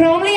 พ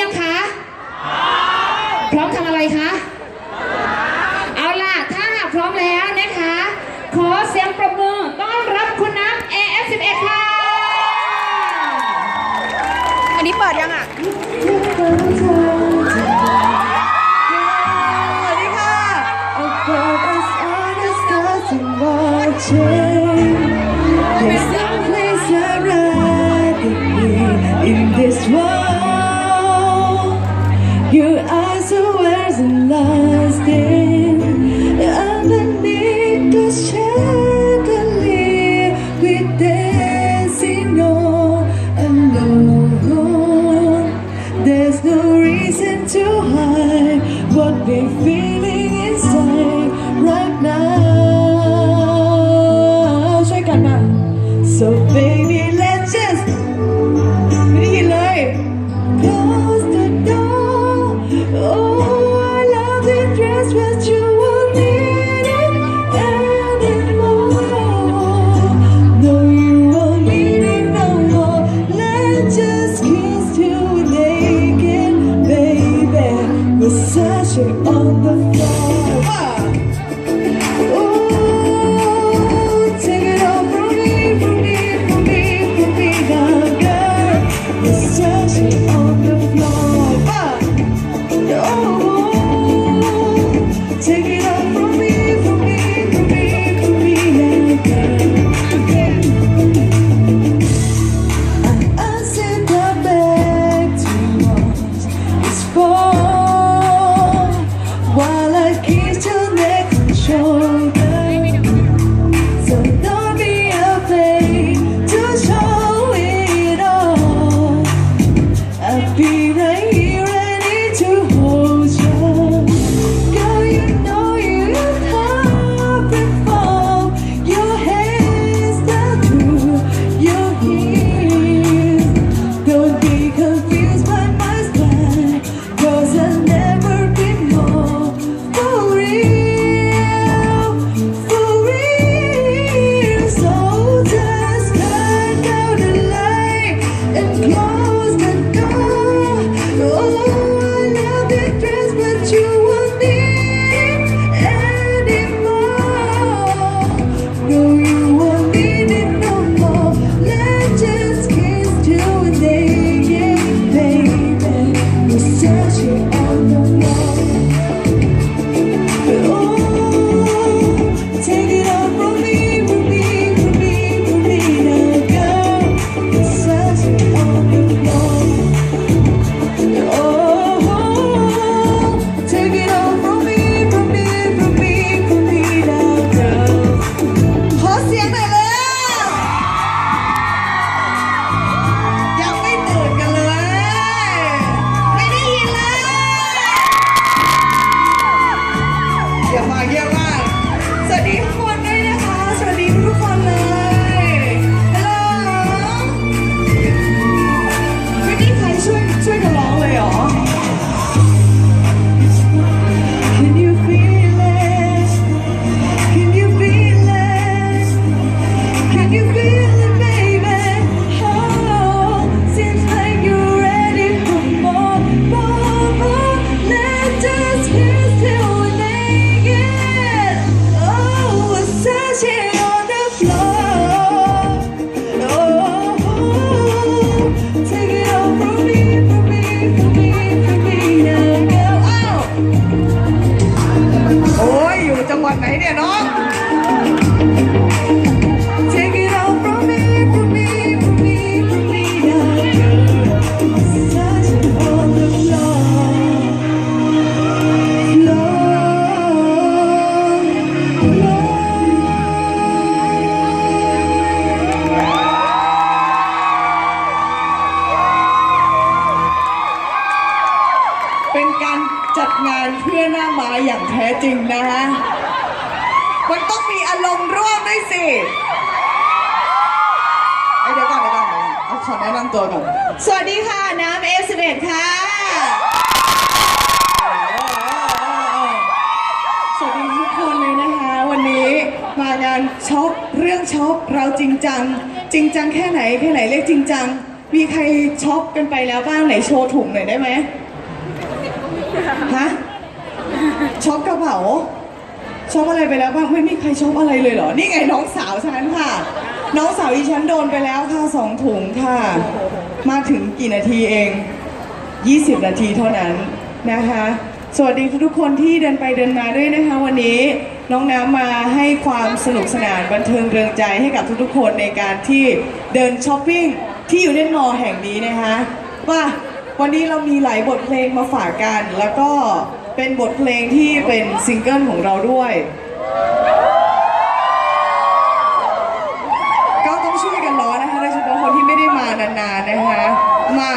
ห วัสดีค่ะ น้ำ F11 ค่ะสวัสดีทุกคนเลยนะคะ วันนี้มางานช็อปเรื่องช็อปเราจริงจัง จริงจังแค่ไหนแค่ไหนเรียกจริงจัง มีใครช็อปกันไปแล้วบ้างไหนโชว์ถุงหน่อยได้ไหมฮะช็อปกระเป๋าช็อปอะไรไปแล้วบ้างไม่มีใครช็อปอะไรเลยเหรอ นี่ไงน้องสาวฉันค่ะ น้องสาวอีฉันโดนไปแล้วค่ะสองถุงค่ะ มาถึงกี่นาทีเอง 20 นาทีเท่านั้นนะคะ สวัสดีทุกคนที่เดินไปเดินมาด้วยนะคะ วันนี้น้องน้ำมาให้ความสนุกสนานบันเทิงเริงใจให้กับทุกๆคนในการที่เดินช้อปปิ้งที่อยู่เล่นมอแห่งนี้นะคะว่าวันนี้เรามีหลายบทเพลงมาฝากกัน แล้วก็เป็นบทเพลงที่เป็นซิงเกิลของเราด้วย ก็ต้องช่วยกันร้องนะคะโดยเฉพาะคนที่ไมานานๆนะคะ มา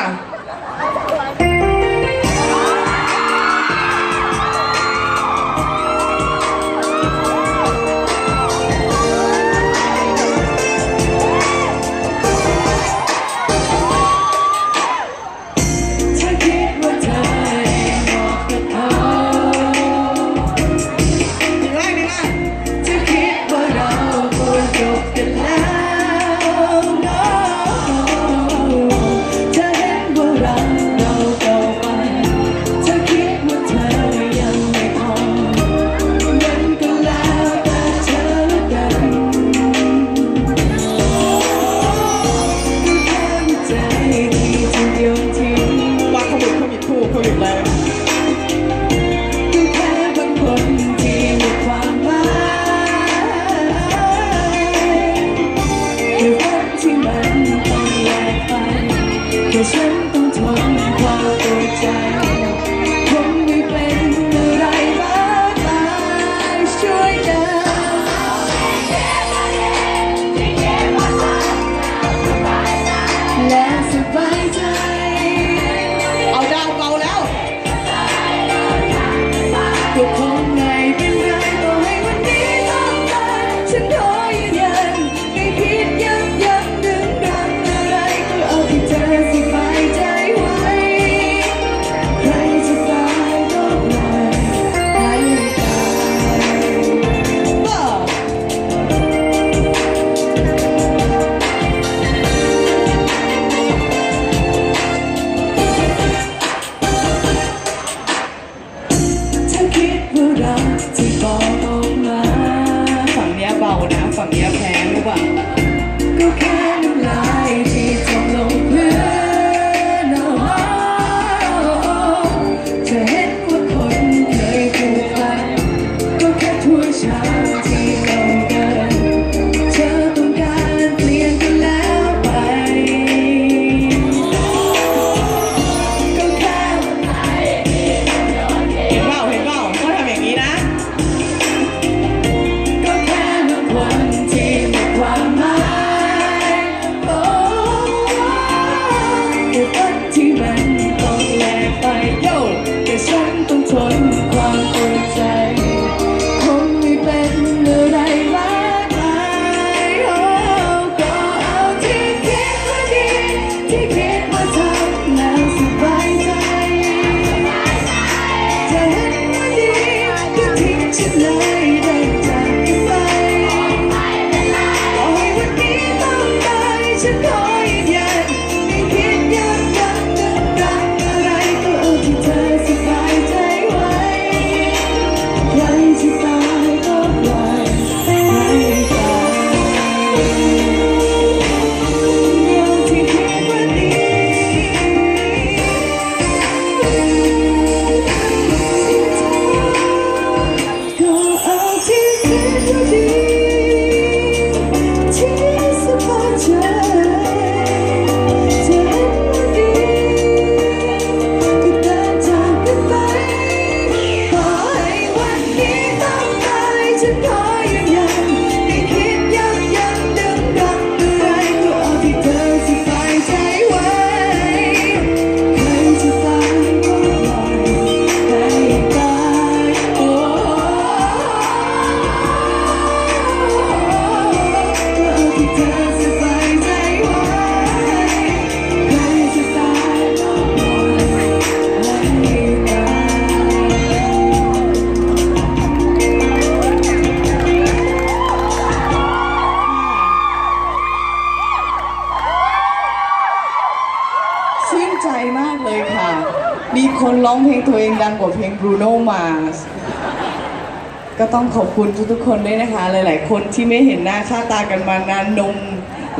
ก็ต้องขอบคุณทุกๆคนด้วยนะคะ หลายๆ คนที่ไม่เห็นหน้าค่าตากันมานานนม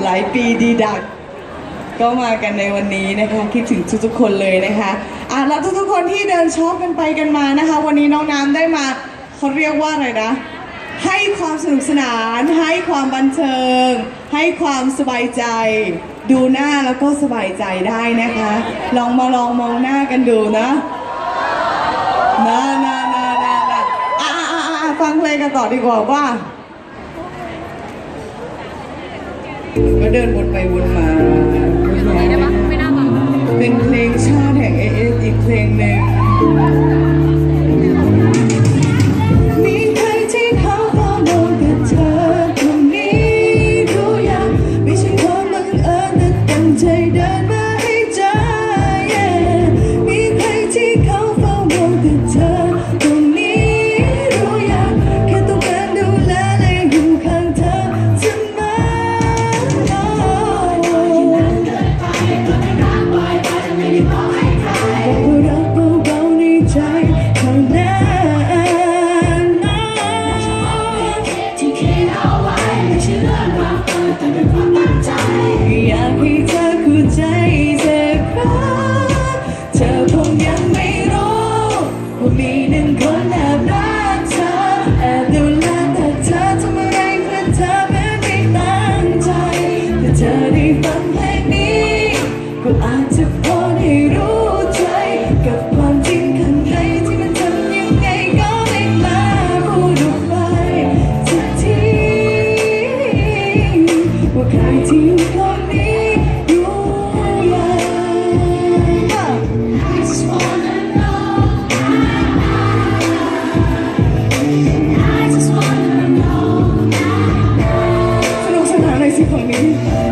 หลายปีดีดัก ก็มากันในวันนี้นะคะคิดถึงทุกๆคนเลยนะคะอะแล้วทุกๆคนที่เดินชอบกันไปกันมานะคะ วันนี้น้องน้ำได้มาเขาเรียกว่าอะไรนะ ให้ความสนุกสนาน ให้ความบันเทิง ให้ความสบายใจ ดูหน้าแล้วก็สบายใจได้นะคะ ลองมาลองมองหน้ากันดูนะ ฟังเพลงกันต่อดีกว่าว่าก็เดินวนไปวนมาเป็นเพลงชาติแห่งเอเอสอีกเพลงหนึ่ง I 明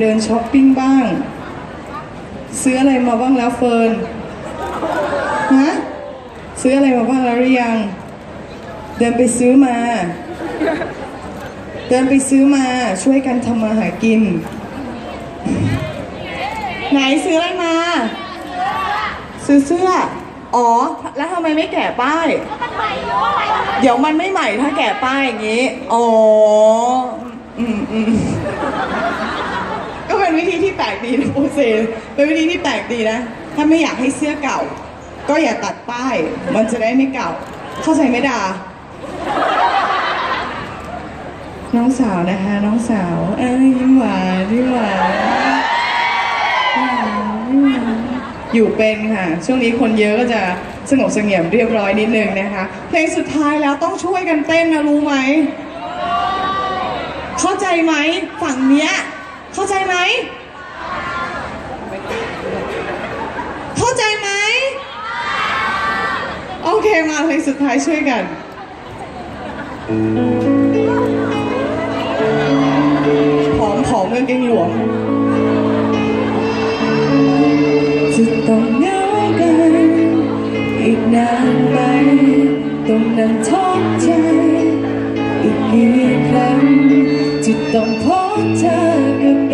เดินช้อปปิ้งบ้าง ซื้ออะไรมาบ้างแล้วเฟิร์นฮะซื้ออะไรมาบ้างแล้วหรือยัง เดินไปซื้อมา เดินไปซื้อมาช่วยกันทำมาหากิน ไหนซื้ออะไรมา ซื้อเสื้อ อ๋อ แล้วทำไมไม่แกะป้ายเดี๋ยวมันไม่ใหม่ถ้าแกะป้ายอย่างนี้ อ๋อ อืมอืม เป็นวิธีที่แปลกดีนะโอเซเป็นวิธีที่แปลกดีนะ ถ้าไม่อยากให้เสื้อเก่า ก็อย่าตัดป้าย มันจะได้ไม่เก่า เข้าใจไหมดา น้องสาวนะคะ น้องสาว เอ้ยยิ้มหวานยิ้มหวานยิ้มหวานยิ้มหวานอยู่เป็นค่ะ ช่วงนี้คนเยอะก็จะสงบเสงี่ยมเรียบร้อยนิดนึงนะคะ เพลงสุดท้ายแล้วต้องช่วยกันเต้นนะรู้ไหม เข้าใจไหมฝั่งเนี้ย เข้าใจไหม เข้าใจไหม โอเคมาเพลงสุดท้ายช่วยกันผอมผอมกางเก่งหลวมจะต้องเหงากัน อีกนานไหมต้องนั่งท้อใจ อีกกี่ครั้งจะต้องพบเธอกับ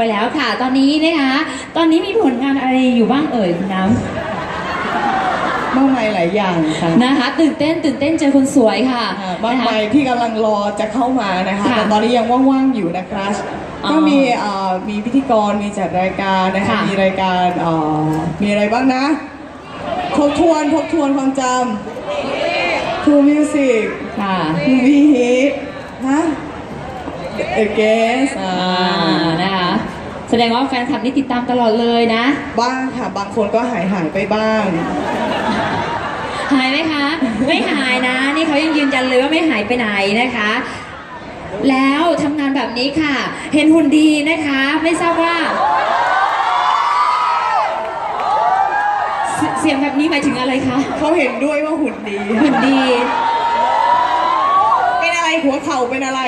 ไปแล้วค่ะ ตอนนี้นะคะ ตอนนี้มีผลงานอะไรอยู่บ้างเอ่ยคุณน้มากมายหลายอย่างค่ะำนะคะ ตื่นเต้นตื่นเต้นเจอคนสวยค่ะอ่ามากนะคะมายที่กำลังรอจะเข้ามานะคะค่ะแต่ตอนนี้ยังว่างๆอยู่นะคะอ๋อก็มีเอ่อมีพิธีกรมีจัดรายการนะคะค่ะ มีรายการเอ่อมีอะไรบ้างนะทบทวนทบทวนความจำทูมิวสิกค่ะมูวี่ฮิตฮะเอเกส อ่าอ่านะคะ แสดงว่าแฟนคลับนี่ติดตามตลอดเลยนะ บ้างค่ะ บางคนก็หายหายๆไปบ้าง หายไหมคะ ไม่หายนะ นี่เขายังยืนยันเลยว่าไม่หายไปไหนนะคะ แล้วทำงานแบบนี้ค่ะ เห็นหุ่นดีนะคะ ไม่ทราบว่า เสเสียงแบบนี้หมายถึงอะไรคะ เขาเห็นด้วยว่าหุ่นดี หุ่นดี เป็นอะไรหัวเข่าเป็นอะไร